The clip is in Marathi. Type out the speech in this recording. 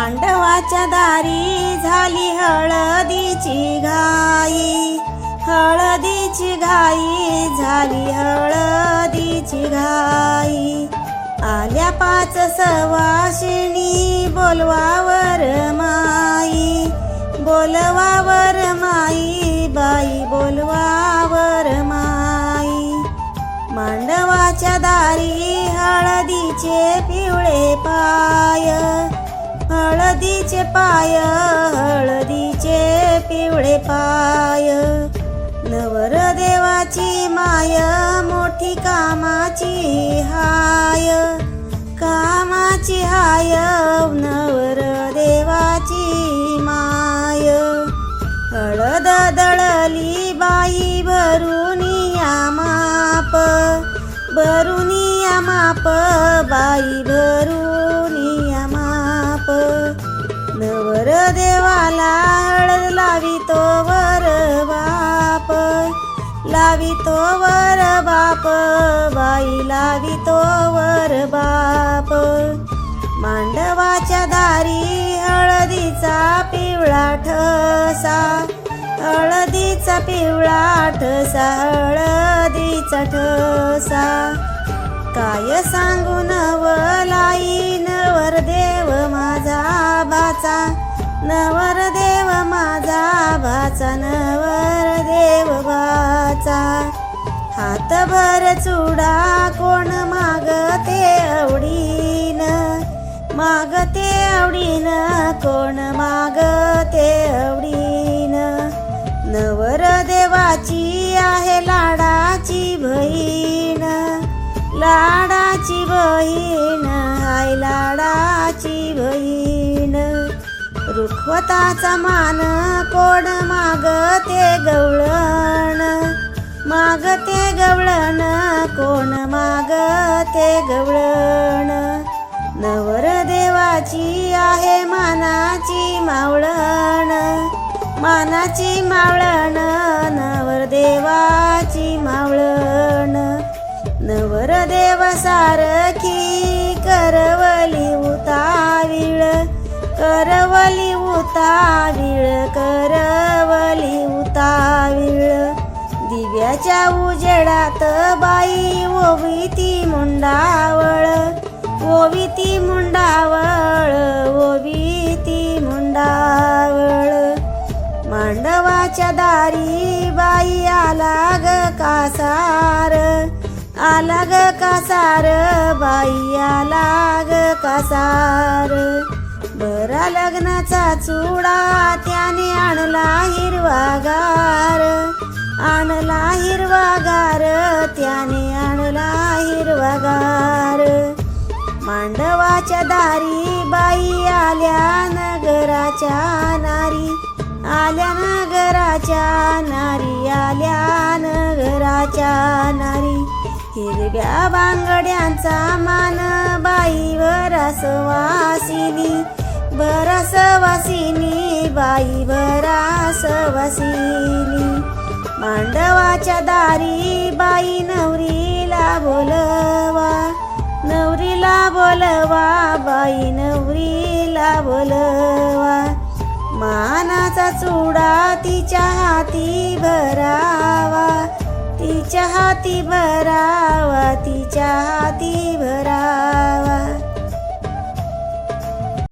मांडवाच्या दारी झाली हळदीची घाई. हळदीची घाई झाली हळदीची घाई. आल्या पाच सवाशिणी बोलवावर माई. बोलवावर माई बाई बोलवावर माई. मांडवाच्या दारी हळदीचे पिवळे पाय. हळदीचे पाय हळदीचे पिवळे पाय. नवर देवाची माय मोठी कामाची हाय. कामाची हाय नवर देवाची माय. हळद दळली बाई भरुनिया माप. भरुनिया माप बाई भरू लावितो वर बाप बाई लावितो वर बाप. मांडवाच्या दारी हळदीचा पिवळा ठसा हळदीचा पिवळा ठसा हळदीचा ठसा. काय सांगू नवलाई नवर देव माझा बाचा. नवर देव माझा भाचा नवर देव बाचा. हातभर चुडा कोण मागते आवडीन? मागते आवडीन कोण मागते आवडीन? नवर देवाची आहे लाडाची बहीण. लाडाची बहीण हाय लाडाची बहीण. रुखवताचा मान कोण मागते गवळण. मागते गवळण कोण मागते गवळण? नवर देवाची आहे मानाची मावळण. मानाची मावळण नवर देवाची मावळण. नवर देव उताविळ करवली उताविळ. दिव्याच्या उजेडात बाई ओवी ती मुंडावळ. ओवी ती मुंडावळ ओवी ती मुंडावळ. मांडवाच्या दारी बाई आला ग कासार. आला ग कासार बाई आला ग कासार. बरा लग्नाचा चुडा त्याने आणला हिरवागार. आणला हिरवागार त्याने आणला हिरवागार. मांडवाच्या दारी बाई आल्या नगराच्या नारी आल्या नगराच्या नारी. हिरव्या बांगड्यांचा मान बाई बरास वासिनी वासिनी बाई बरासवासिनी मांडवाच्या दारी बाई नवरीला बोलवा नवरीला बोलवा बाई नवरीला बोलवा. मानाचा चुडा तिच्या हाती भरावा चहाती भरावा ती चहाती भरा.